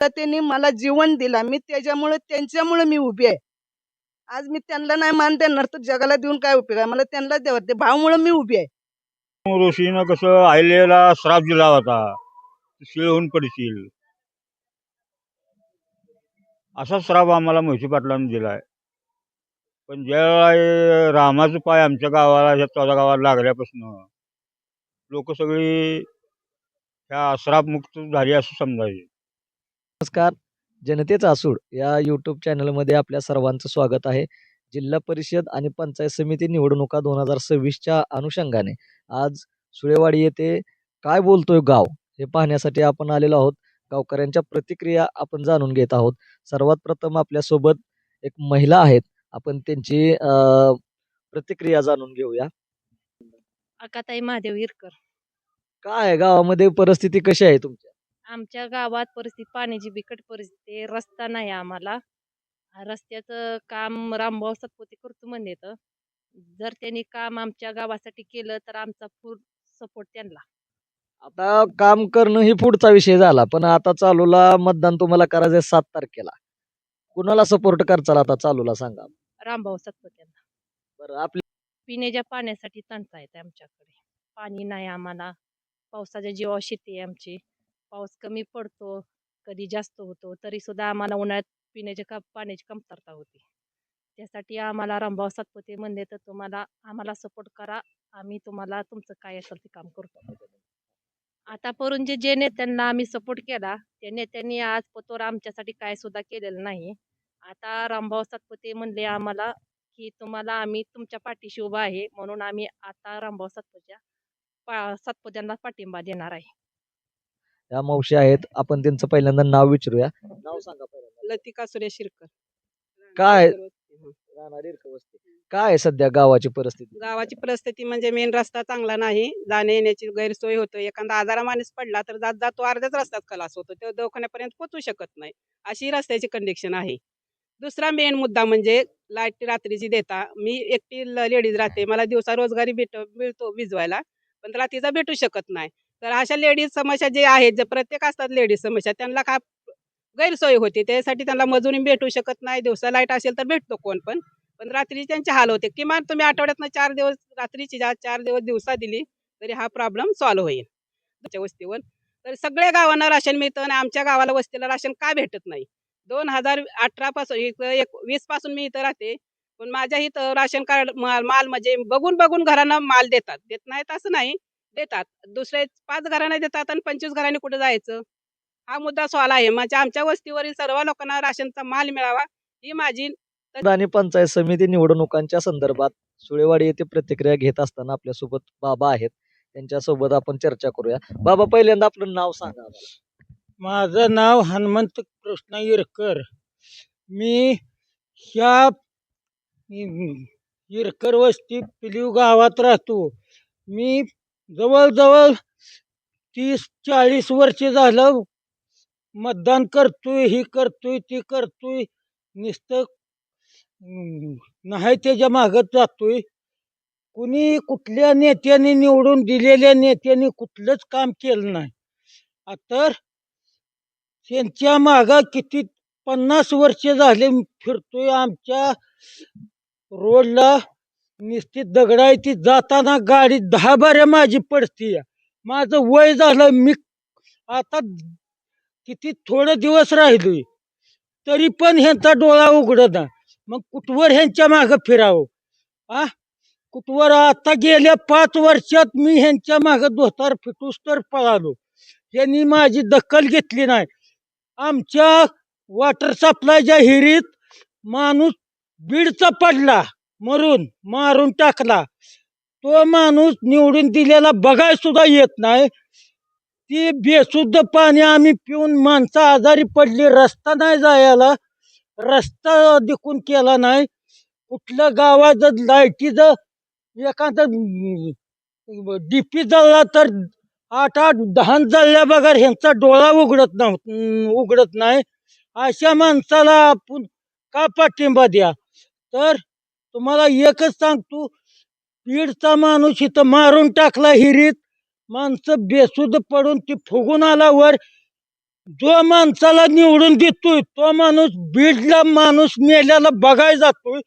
तर त्यांनी मला जीवन दिला. मी त्याच्यामुळे त्यांच्यामुळे मी उभी आहे. आज मी त्यांना नाही मान देणार तर जगाला देऊन काय उपयोग आहे? मला त्यांना द्यावं. ते भावमुळे मी उभी आहे. ऋषीनं कसं आयलेला श्राप दिला होता. शिळ होऊन पडशील. असा श्राप आम्हाला म्हैशी पाटलांनी दिलाय. पण ज्या रामाचं पाय आमच्या गावाला ह्या चौदा गावाला लागल्यापासून लोक सगळी ह्या श्रापमुक्त झाली असं समजायचे. नमस्कार. जनतेचा असूड या यूट्यूब चॅनलमध्ये आपल्या सर्वांचं स्वागत आहे. जिल्हा परिषद आणि पंचायत समिती निवडणुका दोन हजार सव्वीसच्या अनुषंगाने. आज सुळेवाडी येथे काय बोलतोय गाव हे पाहण्यासाठी आपण आलेलो आहोत. गावकऱ्यांच्या प्रतिक्रिया आपण जाणून घेत आहोत. सर्वात प्रथम आपल्यासोबत एक महिला आहेत. आपण त्यांची प्रतिक्रिया जाणून घेऊया. अकाताई महादेव हिरकर. काय आहे? गावामध्ये परिस्थिती कशी आहे तुमच्या आमच्या गावात परिस्थिती पाण्याची बिकट परिस्थिती आहे. रस्ता नाही आम्हाला. रस्त्याचं काम रामभाऊ सातपुते करतो म्हणले तर. जर त्यांनी काम आमच्या गावासाठी केलं तर आमचा फुल सपोर्ट त्यांना. आता काम करणं ही पुढचा विषय झाला पण आता चालूला मतदान तुम्हाला करायचं आहे सात तारखेला. कुणाला सपोर्ट करचाल आता चालूला सांगा? रामभाऊ सातपुत्यांना बरं आपली पिण्याच्या पाण्यासाठी टंचाई आहे आमच्याकडे. पाणी नाही आम्हाला. पावसाच्या जीवा शेती आहे आमची. पाऊस कमी पडतो कधी जास्त होतो तरी सुद्धा आम्हाला उन्हाळ्यात पिण्याच्या का पाण्याची कमतरता होती. त्यासाठी आम्हाला रामभाऊ सातपुते म्हणले तर तुम्हाला आम्हाला सपोर्ट करा आम्ही तुम्हाला तुमचं काय असेल ते काम करतो आतापर्यंत जे जे नेत्यांना आम्ही सपोर्ट केला त्या नेत्यांनी आज पतोर आमच्यासाठी काय सुद्धा केलेलं नाही. आता रामभाऊ सातपुते म्हणले आम्हाला की तुम्हाला आम्ही तुमच्या पाठीशी उभा आहे म्हणून आम्ही आता रामभाऊ सातपुत्या पा सातपुत्यांना पाठिंबा देणार आहे. या मावशी आहेत. आपण त्यांचं पहिल्यांदा नाव विचारूया. नाव सांगा पहिल्यांदा. लतिका सुरेश शिरकर. काय? काय आहे सध्या गावाची परिस्थिती? गावाची परिस्थिती म्हणजे मेन रस्ता चांगला नाही. जाण्या येण्याची गैरसोय होतो एखादा आजारा माणूस पडला तर जात जात अर्ध्याच रस्त्यात खलास होतो. तो दवाखान्यापर्यंत पोचू शकत नाही. अशी रस्त्याची कंडिशन आहे. दुसरा मेन मुद्दा म्हणजे लाइट रात्रीची देता मी एकटी लेडीज राहते. मला दिवसा रोजगारी भेट मिळतो भिजवायला पण रात्रीचा भेटू शकत नाही. तर अशा लेडीज समस्या जे आहेत जे प्रत्येक असतात लेडीज समस्या त्यांना काय गैरसोय होते? त्यासाठी त्यांना मजुरी भेटू शकत नाही. दिवसा लाइट असेल तर भेटतो कोण पण. पण रात्री त्यांचे हाल होते. किमान तुम्ही आठवड्यातनं चार दिवस रात्रीची ज्या चार दिवस दिवसा दिली तरी हा प्रॉब्लेम सॉल्व्ह होईल. तुमच्या वस्तीवर. तर सगळ्या गावांना राशन मिळतं आणि आमच्या गावाला वस्तीला राशन का भेटत नाही? दोन हजार अठरा पासून एक वीसपासून मी इथं राहते. पण माझ्या इथं राशन कार्ड माल माल म्हणजे बघून बघून घरांना माल देतात. देत नाहीत असं नाही. देतात. दुसरे पाच घरांना देतात आणि पंचवीस घरांनी कुठे जायचं? हा मुद्दा सॉल्व आहे. म्हणजे आमच्या वस्तीवरील सर्व लोकांना राशनचा माल मिळावा ही माझी आणि पंचायत समिती निवडणुकांच्या संदर्भात सुळेवाडी येथे प्रतिक्रिया घेत असताना आपल्यासोबत बाबा आहेत. त्यांच्यासोबत आपण चर्चा करूया. बाबा पहिल्यांदा आपलं नाव सांगा. माझं नाव हनुमंत कृष्ण इरकर. मी ह्या इरकर वस्ती पिलीव गावात राहतो. मी जवळजवळ तीस चाळीस वर्ष झालं मतदान करतोय ही करतोय ती करतोय. नुसतं नाही त्याच्या मागत जातोय. कुणी कुठल्या नेत्याने निवडून दिलेल्या नेत्याने कुठलंच काम केलं नाही. तर त्यांच्या मागा किती पन्नास वर्ष झाले फिरतोय आमच्या रोडला निश्चित दगडायची जाताना गाडी दहा बाऱ्या माझी पडती. माझं वय झालं मी आता किती थोडे दिवस राहिलोय तरी पण ह्यांचा डोळा उघडत ना मग कुठवर ह्यांच्या मागं फिरावं? आ? कुठवर आता गेल्या पाच वर्षात मी ह्यांच्या मागं धोतार फिटूस तर पळालो. यांनी माझी दखल घेतली नाही. आमच्या वॉटर सप्लायच्या हिरीत माणूस बीडचा पडला. मरून मारून टाकला. तो माणूस निवडून दिलेला बघाय सुद्धा येत नाही. ती बेशुद्ध पाणी आम्ही पिऊन माणसं आजारी पडली रस्ता नाही जायला. रस्ता दिकून केला नाही. कुठलं गावाचं लाईटीचं एखादं डीपी जळला तर आठ आठ दहा जळल्या बघा ह्यांचा डोळा उघडत नव्ह उघडत नाही. अशा माणसाला आपण का पाठिंबा द्या? तर तुम्हाला एकच सांगतो बीडचा माणूस इथं मारून टाकला हिरीत माणसं बेसुद्ध पडून ती फुगून आल्यावर जो माणसाला निवडून देतोय तो माणूस बीडला माणूस मेल्याला बघायला जातोय.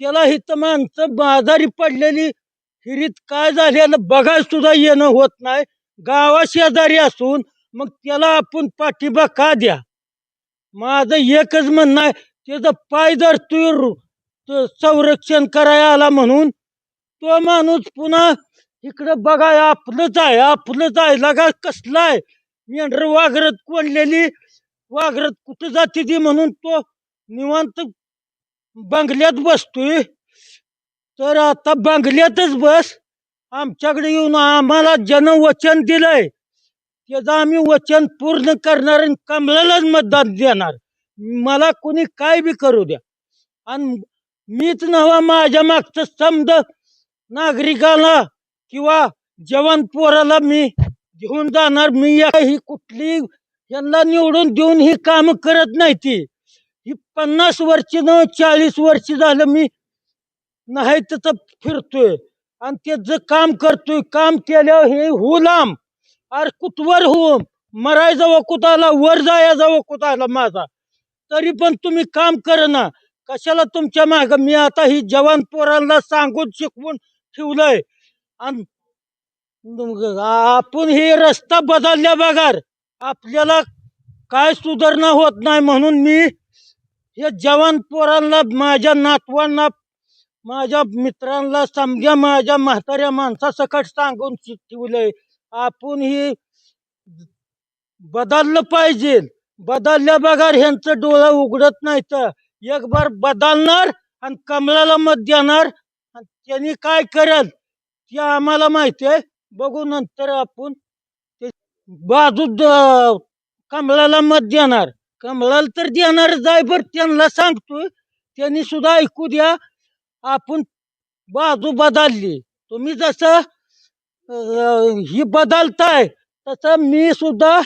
त्याला इथं माणसं बाजारी पडलेली हिरीत काय झालेलं बघाय सुद्धा येणं होत नाही. गावा शेजारी असून मग त्याला आपण पाठिंबा का द्या? माझं एकच म्हणणं आहे त्याचं पाय धरतोय रु- तो संरक्षण करायला आला म्हणून तो माणूस पुन्हा इकडं बघा आपलंच आहे आपलंच आहे लगा कसला आहे? मेंढर वाघरत कोणलेली वाघरत कुठं जाते ती म्हणून तो निवांत बंगल्यात बसतोय. तर आता बंगल्यातच बस. आमच्याकडे येऊन आम्हाला जनवचन दिलंय त्याचं आम्ही वचन पूर्ण करणार आणि कमलालाच मतदान देणार. मला कोणी काय बी करू द्या. आणि मीच नवा माझ्या मागचं समज. नागरिकाला किंवा जवान पोराला मी घेऊन जाणार मी या- ही कुठली यांना निवडून देऊन ही काम करत नाही ती. ही पन्नास वर्ष न चाळीस वर्ष झालं मी नाही तर फिरतोय. आणि त्याचं काम करतोय काम केल्यावर हे हो लांब. अरे कुठवर हो मराय जावं कुठाला वर जाया जावं कुठाला माझा? तरी पण तुम्ही काम ना. कशाला तुमच्या माग मी आता ही जवान पोरांना सांगून शिकवून ठेवलंय? आणि आपण हे रस्ता बदलल्या बघार आपल्याला काय सुधारणा होत नाही म्हणून मी हे जवान पोरांना माझ्या नातवांना माझ्या मित्रांना समजा माझ्या म्हाताऱ्या माणसासकट सांगून ठेवलंय. आपण ही बदललं पाहिजे. बदलल्या बघार ह्यांचं डोळं उघडत नाही तर एक बार बदलणार आणि कमलाला मत देणार आणि त्यांनी काय करेल ते आम्हाला माहिती आहे. बघू नंतर आपण ते बाजू द- कमलाला मत देणार. कमलाला तर देणार जाय बर त्यांना सांगतोय. त्यांनी सुद्धा ऐकू द्या. आपण बाजू बदलली. तुम्ही जसं ही बदलताय तसं मी सुद्धा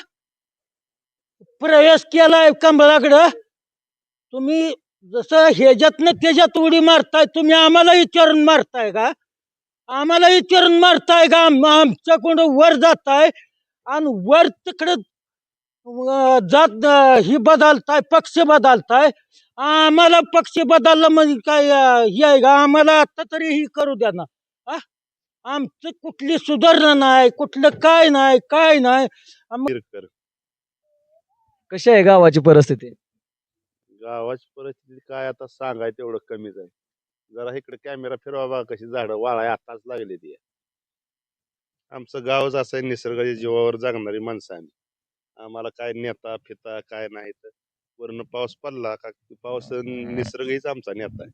प्रवेश केलाय कमळाकडं तुम्ही जसं ह्याच्यातनं त्याच्यात उडी मारताय तुम्ही आम्हाला विचारून मारताय का? आम्हाला विचारून मारताय का? आम- आमच्याकडं वर जाताय आणि वर तिकडं जात अं, ही बदलताय पक्ष बदलताय. आम्हाला पक्ष बदलला म्हणजे काय अं, हे आहे का? आम्हाला आता तरी ही करू द्या ना. आ? आमचं कुठली सुधारणा नाही कुठलं काय नाही काय नाही. कशी आहे गावाची परिस्थिती? गावाची परिस्थिती काय आता सांगाय तेवढं कमीच आहे. जरा इकडे कॅमेरा फिरवा बघा कशी झाडं वाळाय आताच लागले ती. आमचं गावच असं आहे निसर्गाच्या जीवावर जगणारी माणसं आम्ही. आम्हाला काय नेता फिता काय नाही तर वरनं पाऊस पडला का पाऊस निसर्गहीच आमचा नेता आहे.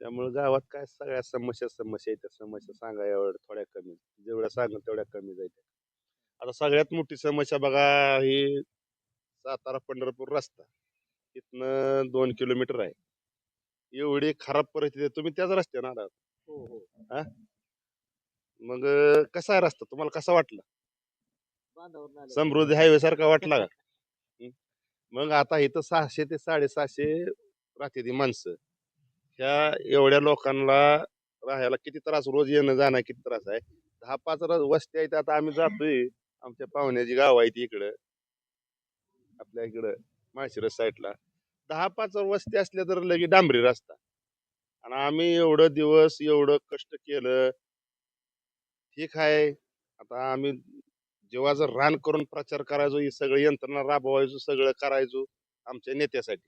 त्यामुळे गावात काय सगळ्या समस्या समस्या येत्या त्या समस्या सांगा एवढ्या थोड्या कमी जेवढ्या सांगा तेवढ्या कमी जायच्या आता सगळ्यात मोठी समस्या बघा ही सातारा पंढरपूर रस्ता. इथनं दोन किलोमीटर आहे. एवढी खराब परिस्थिती आहे. तुम्ही त्याच रस्त्यानं आलात. हा? मग अं, कसा आहे रस्ता? तुम्हाला कसा वाटला? समृद्धी हायवे सारखा वाटला का? हं? मग आता इथं सहाशे ते साडेसहाशे राहते ती माणसं. ह्या एवढ्या लोकांना राहायला किती त्रास? रोज येणं जाणं किती त्रास आहे? दहा पाच र- वस्ती आहेत. आता आम्ही जातोय. आमच्या पाहुण्याची गाव आहे ती इकडं. आपल्या इकडं. माळशिरस साईडला. दहा पाच वस्ती असल्या तर लगे डांबरी रस्ता. आणि आम्ही एवढं दिवस एवढं कष्ट केलं. ठीक आहे. आता आम्ही जेव्हा जर रान करून प्रचार करायचो ही सगळं यंत्रणा राबवायचो सगळं करायचो आमच्या नेत्यासाठी.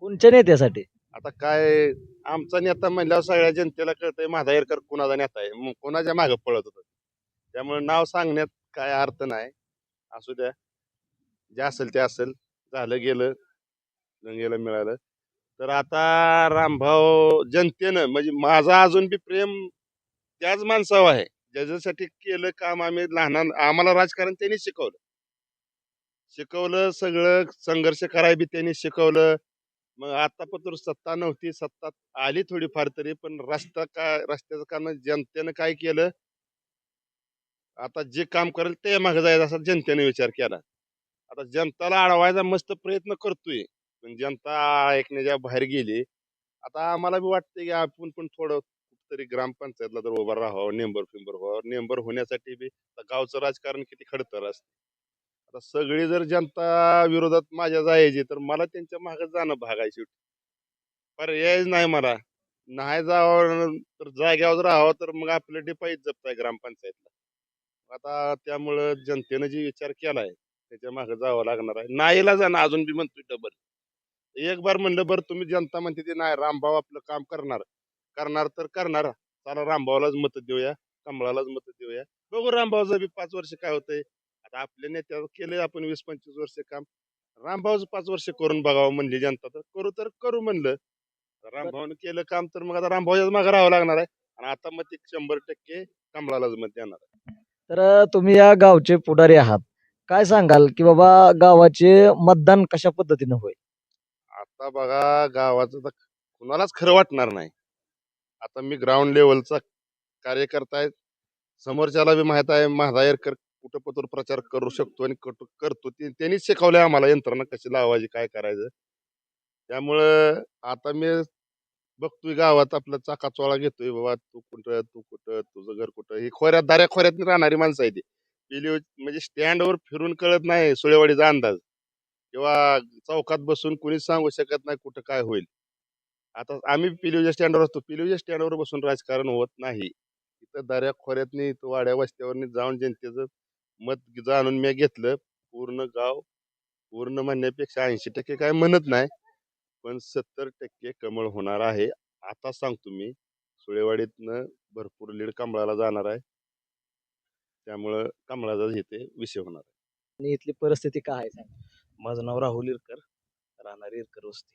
कोणच्या नेत्यासाठी? आता काय आमचा नेता म्हणल्यावर सगळ्या जनतेला कळतंय माझा एरकर कुणाचा नेता आहे? मग कोणाच्या मागे पळत होतं? त्यामुळे नाव सांगण्यात काय अर्थ नाही. असू द्या. जे असेल ते असेल. झालं गेलं गंगेला मिळालं. तर आता रामभाऊ जनतेनं म्हणजे माझा अजून बी प्रेम त्याच माणसावर आहे. ज्याच्यासाठी केलं काम आम्ही लहान आम्हाला राजकारण त्यांनी शिकवलं. शिकवलं सगळं संघर्ष कराय बी त्यांनी शिकवलं. मग आता पत्र सत्ता नव्हती सत्ता आली थोडीफार तरी पण रस्ता काय रस्त्याचं काम जनतेनं काय केलं? आता जे काम करेल ते मागे जायचं असा जनतेने विचार केला. आता जनताला अडवायचा मस्त प्रयत्न करतोय. पण जनता ऐकण्याच्या बाहेर गेली आता आम्हाला बी वाटतंय की आपण पण थोडं तरी ग्रामपंचायतला तर उभं राहावं नेंबर फिंबर व्हावं. नेंबर होण्यासाठी बी आता गावचं राजकारण किती खडतर असतं आता सगळी जर जनता विरोधात माझ्या जायची तर मला त्यांच्या मागे जाणं भागायची. पर्यायच नाही मला. नाही जावं तर जाग्यावर राहावं तर मग आपलं डिपाईच जपताय ग्रामपंचायतला. आता त्यामुळं जनतेनं जे विचार केलाय त्याच्यामागे जावं लागणार आहे. नाहीला जाणं अजून बी म्हणतोय डबल एक बार म्हणलं बरं तुम्ही जनता म्हणते ते नाही रामभाऊ आपलं काम करणार. करणार तर करणार. चला रामभाऊलाच मत देऊया कमळालाच मत देऊया. बघू रामभाऊचं बी पाच वर्ष काय होतंय. आता आपल्या नेत्यावर केलंय आपण वीस पंचवीस वर्ष काम. रामभाऊचं पाच वर्ष करून बघावं म्हणली जनता तर. करू तर करू म्हणलं. रामभाऊनं केलं काम तर मग आता रामभाऊच्याच मागे राहावं लागणार आहे. आणि आता मग ते शंभर टक्के कमळालाच मत देणार आहे. तर तुम्ही या गावचे पुढारी आहात. काय सांगाल की बाबा गावाचे मतदान कशा पद्धतीनं होईल? आता बघा गावाचं तर कुणालाच खरं वाटणार नाही. आता मी ग्राउंड लेवलचा कार्यकर्ता आहे. समोरच्याला बी माहीत आहे माझा एरकर कुठं पत्र प्रचार करू शकतो आणि कट करतो. ते त्यांनीच शिकवलंय आम्हाला यंत्रणा कशी लावायची काय करायचं. त्यामुळं आता मी बघतोय गावात आपला चाकाचोळा घेतोय बाबा तू कुठं तू कुठं तुझं घर कुठं. ही खोऱ्यात दाऱ्या खोऱ्यात राहणारी माणसं आहे ती पहिली म्हणजे स्टँडवर फिरून कळत नाही सुळेवाडीचा अंदाज. किंवा चौकात बसून कुणीच सांगू शकत नाही कुठं काय होईल. आता आम्ही पिलिवच्या स्टँडवर असतो. पिलिवच्या स्टँडवर बसून राजकारण होत नाही. इथं दऱ्या खोऱ्यातनी इथं वाड्या वस्त्यावरनी जाऊन जनतेचं मत जाणून मी घेतलं. पूर्ण गाव पूर्ण म्हणण्यापेक्षा ऐंशी टक्के काय म्हणत नाही. पण सत्तर टक्के कमळ होणार आहे. आता सांगतो मी सुळेवाडीतनं भरपूर लीड कमळाला जाणार आहे. त्यामुळं कमळाचाच इथे विषय होणार आहे. आणि इथली परिस्थिती काय आहे माझं नाव राहुल इरकर राहणार इरकर वस्ती.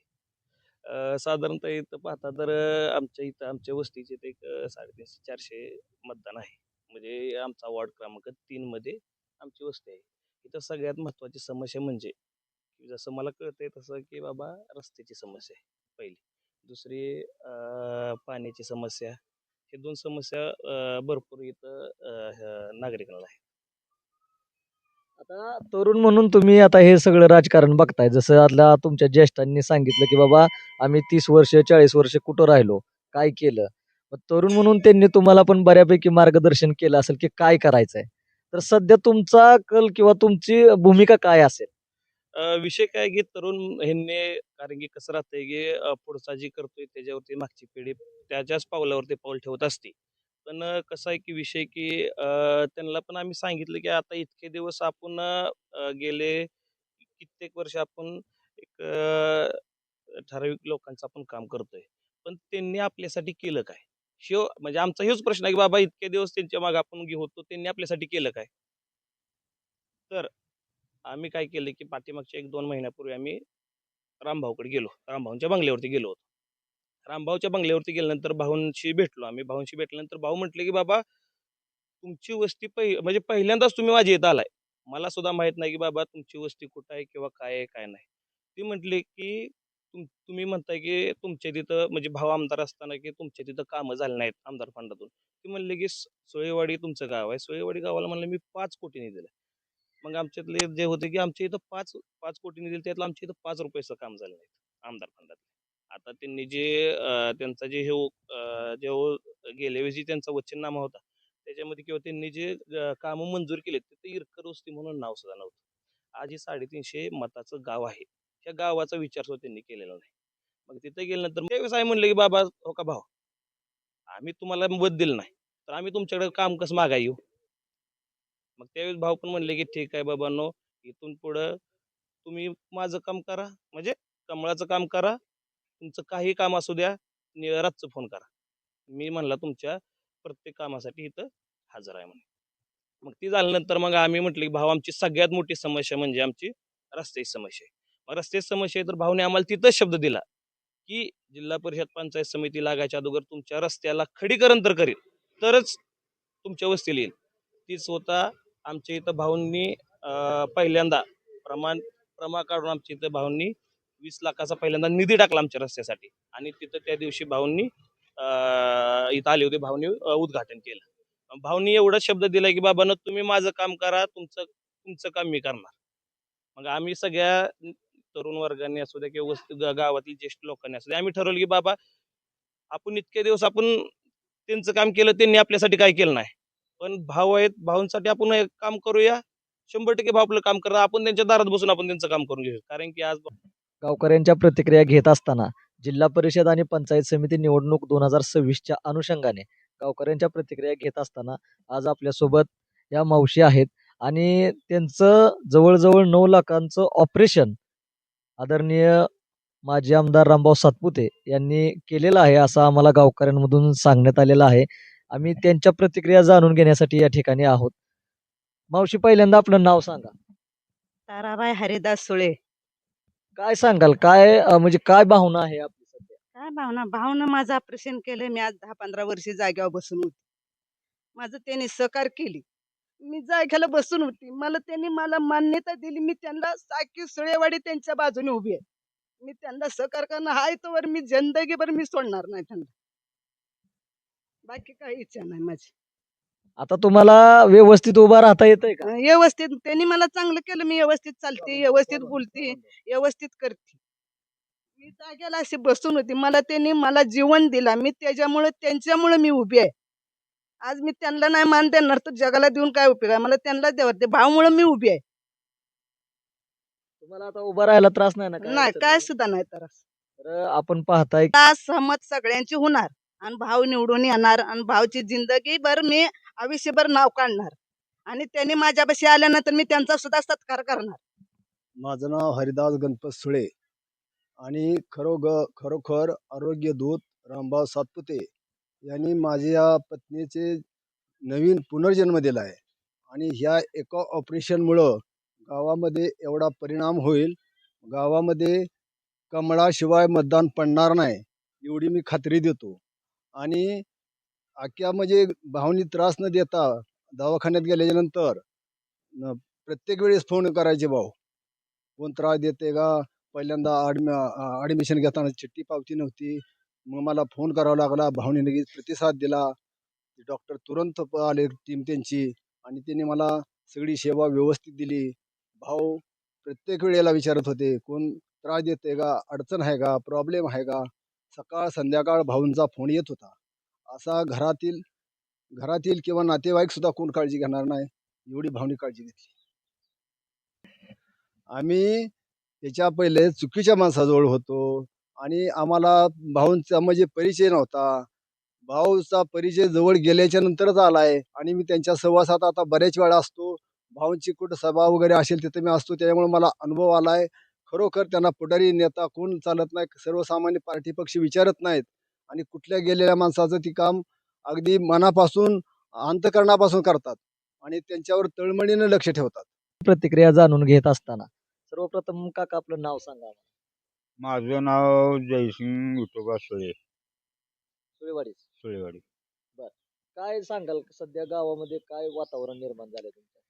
अं, साधारणतः इथं पाहता तर अं, आमच्या इथं आमच्या वस्तीचे ते एक अं, साडेतीनशे चारशे मतदान आहे. म्हणजे आमचा वॉर्ड क्रमांक तीनमध्ये आमची वस्ती आहे. इथं सगळ्यात महत्त्वाची समस्या म्हणजे की जसं मला कळतंय तसं की बाबा रस्त्याची समस्या आहे पहिली. दुसरी अं, पाण्याची समस्या हे दोन समस्या अं, भरपूर इथं अं, ह्या नागरिकांना आहे आता तरुण म्हणून तुम्ही आता हे सगळं राजकारण बघताय. जसं आता तुमच्या ज्येष्ठांनी सांगितलं की बाबा आम्ही तीस वर्ष चाळीस वर्ष कुठं राहिलो? काय केलं? मग तरुण म्हणून त्यांनी तुम्हाला पण बऱ्यापैकी मार्गदर्शन केलं असेल की काय करायचंय? तर सध्या तुमचा कल किंवा तुमची भूमिका काय असेल? विषय काय की तरुण ह्यांनी कारण की कसं राहतंय की पुढचा जी करतोय त्याच्यावरती मागची पिढी त्याच्याच पावलावरती पाऊल ठेवत असते. पण कसं आहे की विषय की त्यांना पण आम्ही सांगितलं की आता इतके दिवस आपण गेले कित्येक वर्ष आपण एक ठराविक लोकांचं आपण काम करतोय. पण त्यांनी आपल्यासाठी केलं काय? शिव म्हणजे आमचा हेच प्रश्न आहे की बाबा इतके दिवस त्यांच्या मागे आपण घेऊ होतो त्यांनी आपल्यासाठी केलं काय? तर आम्ही काय केलं की पाठीमागच्या एक दोन महिन्यापूर्वी आम्ही रामभाऊकडे गेलो. रामभाऊंच्या बंगल्यावरती गेलो होतो. रामभाऊच्या बंगल्यावरती गेल्यानंतर भाऊंशी भेटलो आम्ही. भाऊंशी भेटल्यानंतर भाऊ म्हटले की बाबा तुमची वस्ती पहि म्हणजे पहिल्यांदाच तुम्ही माझी इथं आलाय. मला सुद्धा माहीत नाही की बाबा तुमची वस्ती कुठं आहे किंवा काय आहे काय नाही. ती म्हटली की तुम तुम्ही म्हणताय की तुमच्या तिथं म्हणजे भाऊ आमदार असताना की तुमच्या तिथं कामं झाली नाहीत आमदार फंडातून. ती म्हणले की सोयेवाडी तुमचं गाव आहे. सोयेवाडी गावाला म्हणलं मी पाच कोटीने दिलं. मग आमच्यातले जे होते की आमच्या इथं पाच पाच कोटी निधी त्यातलं आमच्या इथं पाच रुपयाचं काम झालं नाही आमदार फंडात आता त्यांनी जे त्यांचा जे हे जे हो- गेल्या वेळी त्यांचा वचननामा होता त्याच्यामध्ये किंवा त्यांनी जे कामं मंजूर केले ते इरकर वस्ती म्हणून नाव सुद्धा नव्हतं. आज हे साडेतीनशे मताचं गाव आहे. त्या गावाचा विचार सुद्धा त्यांनी केलेला नाही. मग तिथे गेल्यानंतर त्यावेळेस आहे म्हणलं की बाबा हो का भाऊ आम्ही तुम्हाला मत दिलं नाही तर आम्ही तुमच्याकडे काम कसं मागा येऊ? मग त्यावेळेस भाऊ पण म्हणले की ठीक आहे बाबांनो इथून पुढं तुम्ही माझं काम करा. म्हणजे कमळाचं काम करा. तुमचं काही काम असू द्या. नि- रातचं फोन करा. मी म्हणला तुमच्या प्रत्येक कामासाठी इथं हजर आहे म्हणे. मग ती झाल्यानंतर मग आम्ही म्हटलं की भाऊ आमची सगळ्यात मोठी समस्या म्हणजे आमची रस्त्याची समस्या आहे. मग रस्त्याची समस्या आहे तर भाऊने आम्हाला तिथंच शब्द दिला की जिल्हा परिषद पंचायत समिती लागायच्या अगोदर तुमच्या रस्त्याला खडीकरण तर करेल. तरच तुमच्या वस्तीला येईल. ती स्वतः आमच्या इथं भाऊंनी पहिल्यांदा प्रमाण प्रमा काढून आमच्या इथं भाऊंनी वीस लाखाचा पहिल्यांदा निधी टाकला आमच्या रस्त्यासाठी. आणि तिथं त्या दिवशी भाऊंनी इथं आले होते भाऊंनी उद्घाटन केलं. भाऊंनी एवढा शब्द दिला की बाबांनो तुम्ही माझं काम करा तुमचं तुमचं काम मी करणार. मग आम्ही सगळ्या तरुण वर्गांनी असू द्या किंवा गावातील ज्येष्ठ लोकांनी असू द्या आम्ही ठरवलं की बाबा आपण इतके दिवस आपण त्यांचं काम केलं त्यांनी आपल्यासाठी काय केलं नाही? पण भाऊ आहेत भाऊंसाठी आपण एक काम करूया. शंभर टक्के भाऊ आपलं काम करणार. आपण त्यांच्या दारात बसून आपण त्यांचं काम करून घेऊ कारण की आज गावकऱ्यांच्या प्रतिक्रिया घेत असताना जिल्हा परिषद आणि पंचायत समिती निवडणूक दोन हजार सव्वीसच्या अनुषंगाने गावकऱ्यांच्या प्रतिक्रिया घेत असताना आज आपल्यासोबत या मावशी आहेत आणि त्यांचं जवळजवळ नऊ लाखांचं ऑपरेशन आदरणीय माजी आमदार रामभाऊ सातपुते यांनी केलेलं आहे असं आम्हाला गावकऱ्यांमधून सांगण्यात आलेलं आहे. आम्ही त्यांच्या प्रतिक्रिया जाणून घेण्यासाठी या ठिकाणी आहोत. मावशी पहिल्यांदा आपलं नाव सांगा. ताराबाई हरिदास सुळे. काय सांगाल? काय अं, म्हणजे काय भावना आहे आपली सध्या? काय भावना? भावना माझं ऑपरेशन केलंय. मी आज दहा पंधरा वर्षी जाग्यावर बसून होती. माझं त्यांनी सहकार केली. मी जाग्याला बसून होती. मला त्यांनी मला मान्यता दिली. मी त्यांना साकी सुळेवाडी त्यांच्या बाजूने उभी आहे. मी त्यांना सहकार करणं हाय तोवर मी जिंदगीभर मी सोडणार नाही त्यांना. बाकी काही इच्छा नाही माझी. आता तुम्हाला व्यवस्थित उभा राहता येतंय का? व्यवस्थित त्यांनी मला चांगलं केलं मी व्यवस्थित चालते व्यवस्थित बोलते व्यवस्थित करते. मी जाग्याला अशी बसून होती मला त्यांनी मला जीवन दिला मी त्याच्यामुळे त्यांच्यामुळे मी उभी आहे. आज मी त्यांना नाही मान देणार तर जगाला देऊन काय उपयोग आहे? मला त्यांना द्यावं ते भावमुळे मी उभी आहे. तुम्हाला आता उभा राहायला त्रास नाही ना? काय नाही? सुद्धा नाही तर तर आपण पाहताय सहमत सगळ्यांची होणार. आणि भाव निवडून येणार आणि भावची जिंदगी भर मी आयुष्यभर नाव काढणार. आणि त्यांनी माझ्यापाशी आल्यानंतर मी त्यांचा सुद्धा सत्कार करणार. माझं नाव हरिदास गणपत सुळे आणि खरोग खरोखर आरोग्य दूत रामभाव सातपुते यांनी माझ्या पत्नीचे नवीन पुनर्जन्म दिला आहे. आणि ह्या एका ऑपरेशनमुळं गावामध्ये एवढा परिणाम होईल. गावामध्ये कमळाशिवाय मतदान पडणार नाही एवढी मी खात्री देतो. आणि आख्या म्हणजे भावनी त्रास न देता दवाखान्यात गेल्याच्यानंतर प्रत्येक वेळेस फोन करायचे भाऊ कोण त्रास देते का? पहिल्यांदा ॲडमि ॲडमिशन घेताना चिठ्ठी पावती नव्हती. मग मला फोन करावा लागला. भावने लगेच प्रतिसाद दिला. डॉक्टर तुरंत प- आले टीम त्यांची आणि त्यांनी मला सगळी सेवा व्यवस्थित दिली. भाऊ प्रत्येक वेळेला विचारत होते कोण त्रास देते का? अडचण आहे का? प्रॉब्लेम आहे का? सकाळ संध्याकाळ भाऊंचा फोन येत होता. असा घरातील घरातील किंवा नातेवाईक सुद्धा कोण काळजी घेणार नाही एवढी भावनिक काळजी घेतली. आम्ही त्याच्या पहिले चुकीच्या माणसाजवळ होतो आणि आम्हाला भाऊंचा म्हणजे परिचय नव्हता. भाऊचा परिचय जवळ गेल्याच्या नंतरच आलाय आणि मी त्यांच्या सहवासात आता बऱ्याच वेळा असतो. भाऊंची कुठं सभा वगैरे असेल तिथे मी असतो त्याच्यामुळे मला अनुभव आलाय. खरोखर त्यांना पुढारी नेता कोण चालत नाही सर्वसामान्य पार्टी पक्ष विचारत नाहीत. आणि कुठल्या गेलेल्या माणसाचं ती काम अगदी मनापासून अंतकरणापासून करतात. आणि त्यांच्यावर तळमळीनं लक्ष ठेवतात. प्रतिक्रिया जाणून घेत असताना सर्वप्रथम काका आपलं नाव सांगा. माझं नाव जयसिंग विठोबा सुळे. सुळेवाडी. सुळेवाडी काय सांगाल सध्या गावामध्ये काय वातावरण निर्माण झालंय तुमच्या?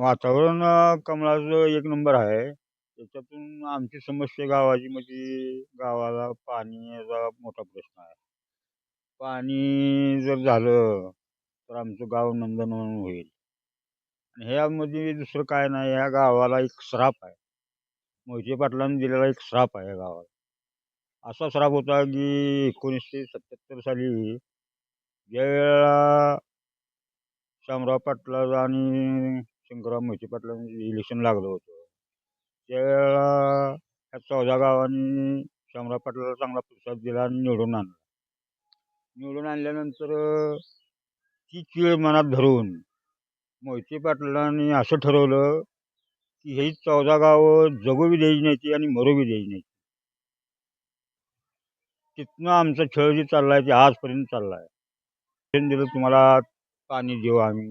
वातावरण कमळाचं एक नंबर आहे. त्याच्यातून आमची समस्या गावाची म्हणजे गावाला पाण्याचा मोठा प्रश्न आहे. पाणी जर झालं तर आमचं गाव नंदनवन होईल. आणि ह्यामध्ये दुसरं काय नाही ह्या गावाला एक श्राप आहे. मोहिते पाटलांनी दिलेला एक श्राप आहे या गावाला. असा श्राप होता की एकोणीसशे सत्त्याहत्तर साली ज्यावेळेला शामराव पाटलाचा आणि शंकरराव मोहिते पाटलांचं इलेक्शन लागलं होतं त्यावेळेला ह्या चौदा गावांनी शामराव पाटलाला चांगला प्रतिसाद दिला आणि निवडून आणला. निवडून आणल्यानंतर ती चीळ मनात धरून मोहिते पाटलांनी असं ठरवलं की हे चौदा गावं जगू बी द्यायची नाही ती आणि मरू बी द्यायची नाही तिथनं आमचा खेळ जे चालला आहे ते आजपर्यंत चालला आहे दिलं तुम्हाला पाणी देऊ आम्ही.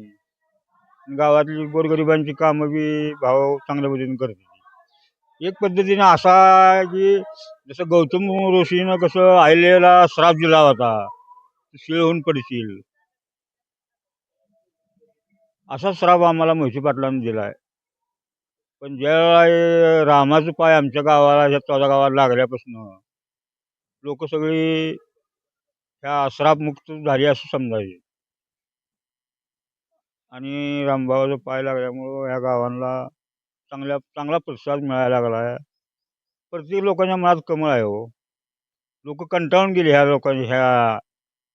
गावातली गोरगरिबांची कामं बी भाव चांगल्या पद्धतीने करते एक पद्धतीने असा आहे की जसं गौतम ऋषीनं कसं आयलेला श्राप दिला होता शिळ होऊन पडशील. असा श्राप आम्हाला म्हशी पाटलानं दिलाय. पण ज्या रामाचं पाय आमच्या गावाला ह्या चौदा गावाला लागल्यापासून लोक सगळी ह्या श्रापमुक्त झाली असं समजायचे आणि रामभावाचं पाय लागल्यामुळं ह्या गावांना चांगल्या चांगला प्रतिसाद मिळायला लागला आहे. प्रत्येक लोकांच्या मनात कमळ आहे हो. लोक कंटाळून गेले ह्या लोकांच्या ह्या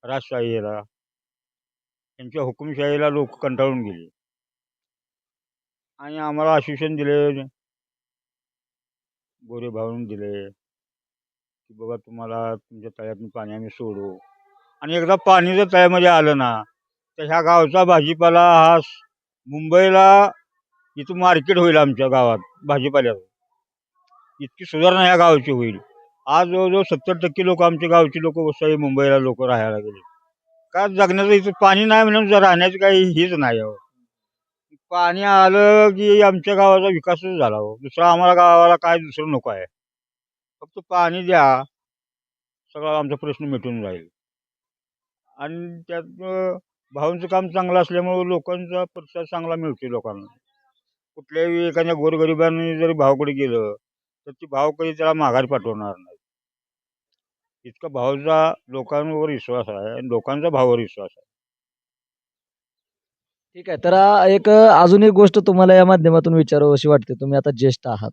राजशाहीला. त्यांच्या हुकुमशाहीला लोक कंटाळून गेले. आणि आम्हाला आश्वासन दिले गोरे भावून दिले की बाबा तुम्हाला तुमच्या तळ्यातून पाणी आम्ही सोडू. आणि एकदा पाणी जर तळ्यामध्ये आलं ना तर ह्या गावचा भाजीपाला हा मुंबईला इथं मार्केट होईल आमच्या गावात भाजीपाल्याचं. इतकी सुधारणा या गावची होईल. आज जवळजवळ सत्तर टक्के लोक आमच्या गावची लोक वसई मुंबईला लोक राहायला गेले. का जगण्याचं इथं पाणी नाही म्हणून जर काही हेच नाही हो पाणी आलं की आमच्या गावाचा विकासच झाला हो. दुसरा आम्हाला गावाला काय दुसरं नको आहे. फक्त पाणी द्या. सगळा आमचा प्रश्न मिटून जाईल आणि त्यात भाऊंचं भावांचं काम चांगलं असल्यामुळं लोकांचा प्रतिसाद चांगला मिळतो लोकांना. कुठल्याही एखाद्या गोरगरिबांनी जरी भावाकडे गेलं तर ती भाव कधी त्याला माघारी पाठवणार नाही. इतका भावाचा लोकांवर विश्वास आहे आणि लोकांचा भावावर विश्वास आहे. ठीक आहे. तर आ, एक अ, अजून एक गोष्ट तुम्हाला या माध्यमातून विचारावं अशी वाटते. तुम्ही आता ज्येष्ठ आहात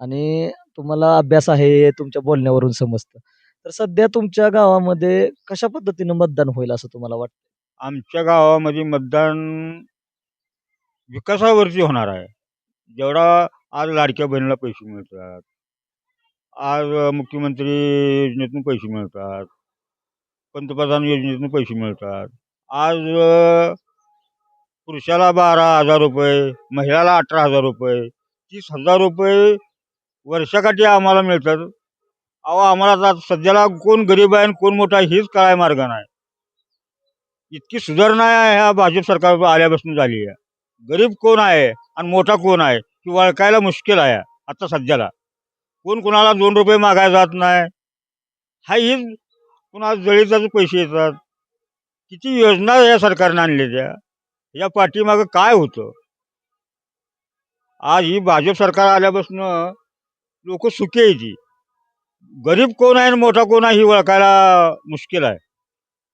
आणि तुम्हाला अभ्यास आहे हे तुमच्या बोलण्यावरून समजतं. तर सध्या तुमच्या गावामध्ये कशा पद्धतीनं मतदान होईल असं तुम्हाला वाटतं? आमच्या गावामध्ये मतदान विकासावरती होणार आहे. जेवढा आज लाडक्या बहिणीला पैसे मिळतात आज मुख्यमंत्री योजनेतून पैसे मिळतात पंतप्रधान योजनेतून पैसे मिळतात आज पुरुषाला बारा हजार रुपये महिलाला अठरा हजार रुपये तीस हजार रुपये वर्षाकाठी आम्हाला मिळतात. अहो आम्हाला आता सध्याला कोण गरीब आहे आणि कोण मोठा आहे हेच कळाय मार्ग नाही. इतकी सुधारणा ह्या भाजप सरकार आल्यापासून झाली आहे. गरीब कोण आहे? आणि मोठा कोण आहे? की ओळखायला मुश्किल आहे आता सध्याला. कोण कोणाला दोन रुपये मागायला जात नाही? हा हीच कुणाला जळीताचे पैसे येतात. किती योजना या सरकारने आणलेल्या? या पाठीमागं काय होतं? आज ही भाजप सरकार आल्यापासून लोक सुखी आहे ती. गरीब कोण आहे आणि मोठा कोण आहे ही ओळखायला मुश्किल आहे.